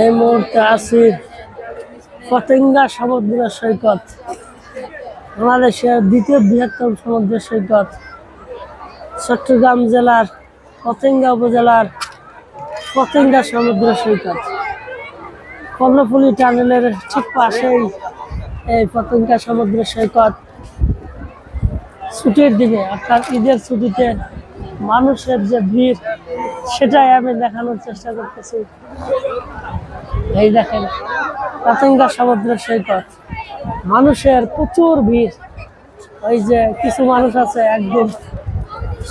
এই মুহূর্তে আছি পতেঙ্গা সমুদ্র সৈকত, বাংলাদেশের দ্বিতীয় বৃহত্তম সমুদ্র সৈকত, চট্টগ্রাম জেলার পতেঙ্গা উপজেলার পতেঙ্গা সমুদ্র সৈকত। কর্ণফুলি টানেলের ঠিক পাশেই এই পতেঙ্গা সমুদ্র সৈকত। ছুটির দিনে, অর্থাৎ ঈদের ছুটিতে মানুষের যে ভিড় সেটাই আমি দেখানোর চেষ্টা করতেছি। এই দেখেন পতেঙ্গা সমুদ্র সৈকত। মানুষের প্রচুর ভিড়। ওই যে কিছু মানুষ আছে, একদম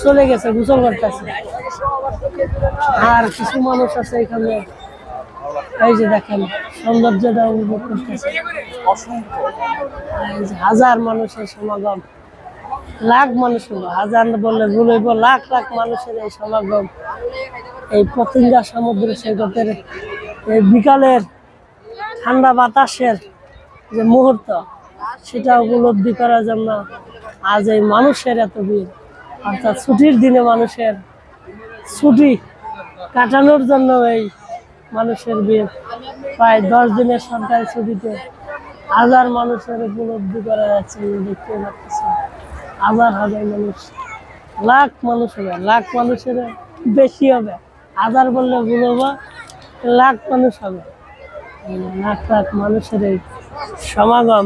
চলে গেছে, গোসল করতেছে। আর কিছু মানুষ আছে এখানে। এই যে দেখেন, সৌন্দর্যটা উপভোগ করতেছে। হাজার মানুষের সমাগম। লাখ মানুষ হলো। হাজার বললে ভুল হইব, লাখ লাখ মানুষের এই সমাগম, এই পতেঙ্গা সমুদ্র সৈকতের এই বিকালের ঠান্ডা বাতাসের যে মুহূর্ত, সেটা উপলব্ধি করার জন্য আজ এই মানুষের এত ভিড়। অর্থাৎ ছুটির দিনে মানুষের ছুটি কাটানোর জন্য এই মানুষের ভিড়। প্রায় দশ দিনের সরকারি ছুটিতে হাজার মানুষের উপলব্ধি করা যাচ্ছে, দেখতে পাচ্ছি। হাজার হাজার মানুষ, লাখ মানুষ হবে, লাখ মানুষের বেশি হবে। হাজার বললে ভুল হবে, লাখ মানুষ হবে। লাখ লাখ মানুষের এই সমাগম,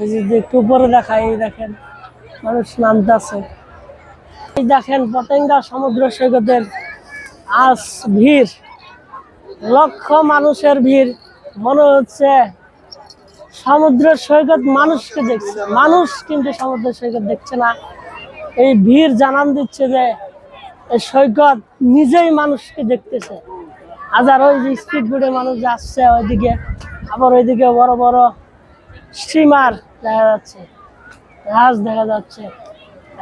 এই যে যে একটু উপরে দেখায় এই দেখেন, মানুষ নামতেছে। এই দেখেন, পতেঙ্গা সমুদ্র সৈকতের আজ ভিড়, লক্ষ মানুষের ভিড়, মনে হচ্ছে সমুদ্র সৈকত মানুষকে দেখছে। মানুষ কিন্তু সমুদ্র সৈকত দেখছে না। এই ভিড় জানান দিচ্ছে যে এই সৈকত নিজেই মানুষকে দেখতেছে। হাজার ওই যে স্পিড বোর্ডে মানুষ যাচ্ছে, ওইদিকে আবার ওইদিকে বড় বড় স্টিমার দেখা যাচ্ছে, জাহাজ দেখা যাচ্ছে।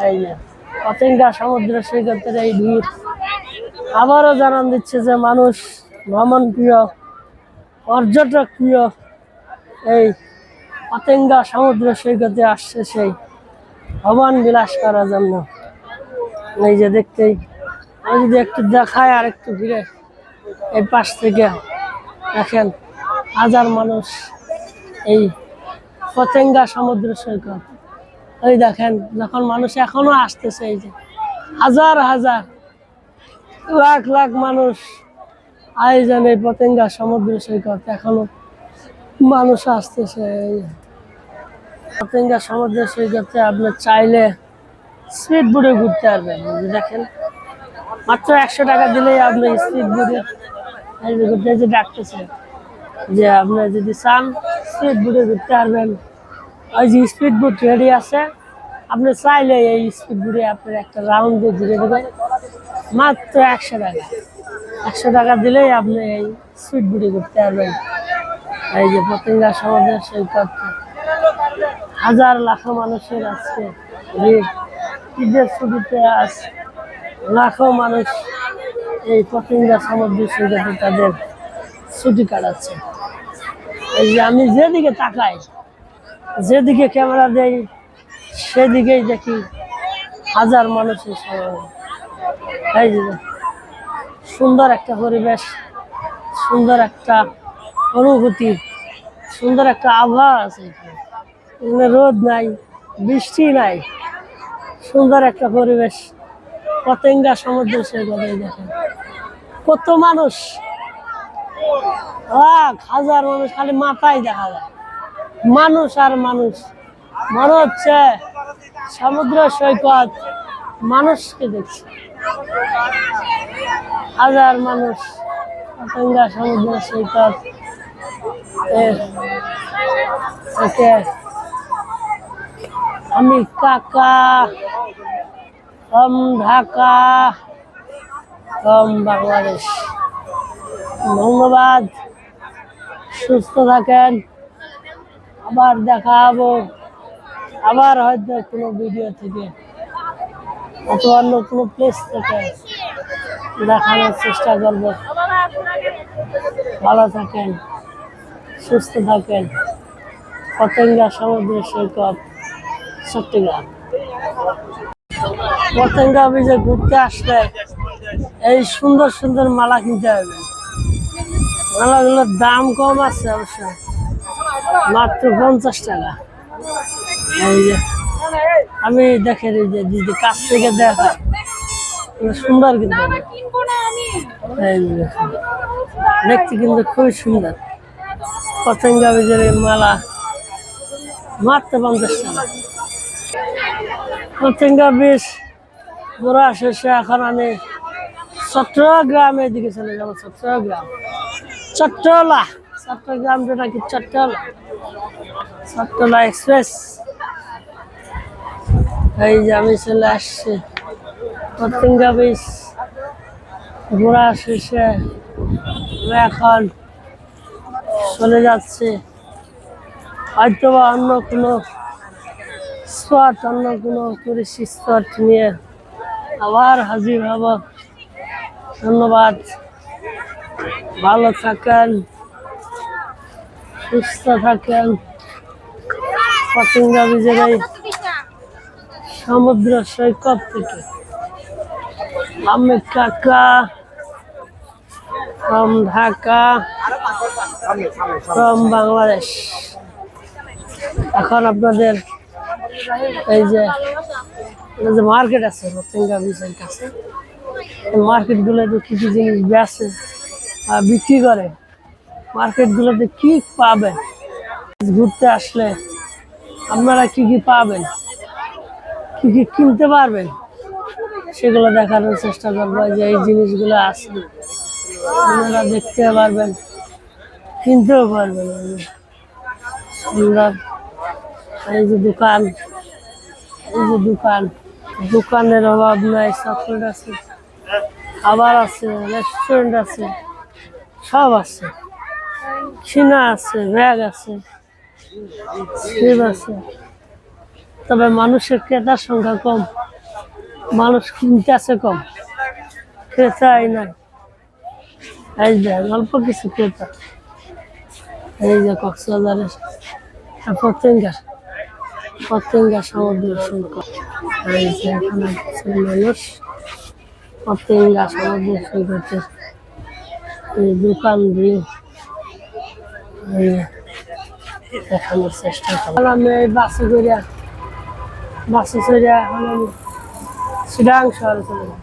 এই যে পতেঙ্গা সমুদ্র সৈকতের এই ভিড়। আবারও জানান দিচ্ছে যে মানুষ ভ্রমণ প্রিয় পর্যটক প্রিয় এই পতেঙ্গা সমুদ্র সৈকতে আসছে সেই ভবন বিলাস করার জন্য। এই যে দেখতেই, আমি যদি একটু দেখায় আর একটু ঘিরে, এই পাশ থেকে দেখেন হাজার মানুষ এই পতেঙ্গা সমুদ্র সৈকত। ওই দেখেন, যখন মানুষ এখনও আসতেছে এই যে, হাজার হাজার, লাখ লাখ মানুষ আয়োজন এই পতেঙ্গা সমুদ্র সৈকত এখনও মানুষ আসতেছে যে। সমুদ্র সৈকতে আপনি চাইলে স্পিড বোটে ঘুরতে পারবেন দেখেন। মাত্র একশো টাকা দিলেই আপনি স্পিড যে ঘুরতে যে ডাকতেছে যে আপনি যদি চান স্পিড বোটে ঘুরতে পারবেন। ওই যে স্পিড বোট রেডি আছে। আপনি চাইলে এই স্পিড বোটে আপনার একটা রাউন্ড রাউন্ডে ঘুরে দেবেন। মাত্র একশো টাকা। একশো টাকা দিলেই আপনি এই স্পিড বোটে ঘুরতে পারবেন। এই যে পতেঙ্গা সেই সৈকত হাজার লাখো মানুষের আজকে ঈদের ছুটিতে আজ লাখো মানুষ এই পতেঙ্গা সমুদ্র সৈকতে তাদের ছুটি কাটাচ্ছে। এই যে আমি যেদিকে তাকাই, যেদিকে ক্যামেরা দেই, সেদিকেই দেখি হাজার মানুষের সমাগম। এই যে সুন্দর একটা পরিবেশ, সুন্দর একটা অনুভূতি। সুন্দর একটা আবহাওয়া আছে এখানে। রোদ নাই, বৃষ্টি নাই। সুন্দর একটা পরিবেশ। পতেঙ্গা সমুদ্র সৈকত দেখেন। কত মানুষ। লাখ হাজার মানুষ খালি মাথায় দেখা যায়। মানুষ আর মানুষ। মনে হচ্ছে সমুদ্র সৈকত। মানুষকে দেখছে। হাজার মানুষ। পতেঙ্গা সমুদ্র সৈকত। থেকে আমি কাকা কম ঢাকা কম বাংলাদেশ। ধন্যবাদ। সুস্থ থাকেন। আবার দেখা হব। আবার হয়তো কোনো ভিডিও থেকে অথবা অন্য কোনো প্লেস থেকে দেখানোর চেষ্টা করব। ভালো থাকেন। সুস্থ থাকেন। পতেঙ্গা সমুদ্র সৈকত চট্টগ্রাম পতেঙ্গা ব্রিজে ঘুরতে আসলে এই সুন্দর সুন্দর মালা কিনতে হবে। মালাগুলোর দাম কম আছে অবশ্য। মাত্র পঞ্চাশ টাকা। এই যে, আমি দেখেন এই যে দিদি কাছ থেকে দেখা। সুন্দর কিন্তু। দেখতে কিন্তু খুবই সুন্দর। পতঙ্গা এই মালা মাত্র পঞ্চাশ টাকা। পতঙ্গা বীজ ঘোরা শেষে এখন আমি চট্টগ্রামের দিকে চলে যাব, চট্টগ্রাম। চট্টলা চট্টগ্রামটা নাকি চট্টলা? চট্টলা এক্সপ্রেস এই যে আমি চলে আসছি পতঙ্গা বীজ ঘোরা শেষে এখন চলে যাচ্ছে। হয়তো বা অন্য কোনো স্পট অন্য কোনো টুরিস্ট স্পট নিয়ে আবার হাজির হব। ধন্যবাদ। ভালো থাকেন, সুস্থ থাকেন। পতঙ্গা বীজের সমুদ্র সৈকত থেকে। আমি কাকা ঢাকা। From বাংলাদেশ এখন আপনাদের এই যে যে মার্কেট আছে পতঙ্গা বীজের কাছে মার্কেট গুলোতে কি কি জিনিস বেচে বিক্রি করে? মার্কেট গুলোতে কি পাবেন? ঘুরতে আসলে আপনারা কি কি পাবেন? কি কি কিনতে পারবেন? সেগুলো দেখানোর চেষ্টা করব যে এই জিনিসগুলো আছে। আপনারা দেখতে পারবেন। কিনতেও পারবে না। এই যে দোকান, এই যে দোকান, দোকানের অভাব নাই, চকলেট আছে, খাবার আছে রেস্টুরেন্ট আছে, সব আছে। খিনা আছে, ব্যাগ আছে শিব আছে। তবে মানুষের ক্রেতার সংখ্যা কম, মানুষ কিনতে আছে কম, ক্রেতাই নাই। অল্প কিছু ক্রেতা। এই যে কক্সবাজারের পতেঙ্গা পতেঙ্গা সমুদ্র সৈকত। এই যে এখানে মানুষ পতেঙ্গা সমুদ্র সৈকতের এই দোকান এই দেখানোর চেষ্টা করলাম আমি এই বাসে করে, বাসে চড়ে এখন আমি চিরাং শহরে চলে যাব।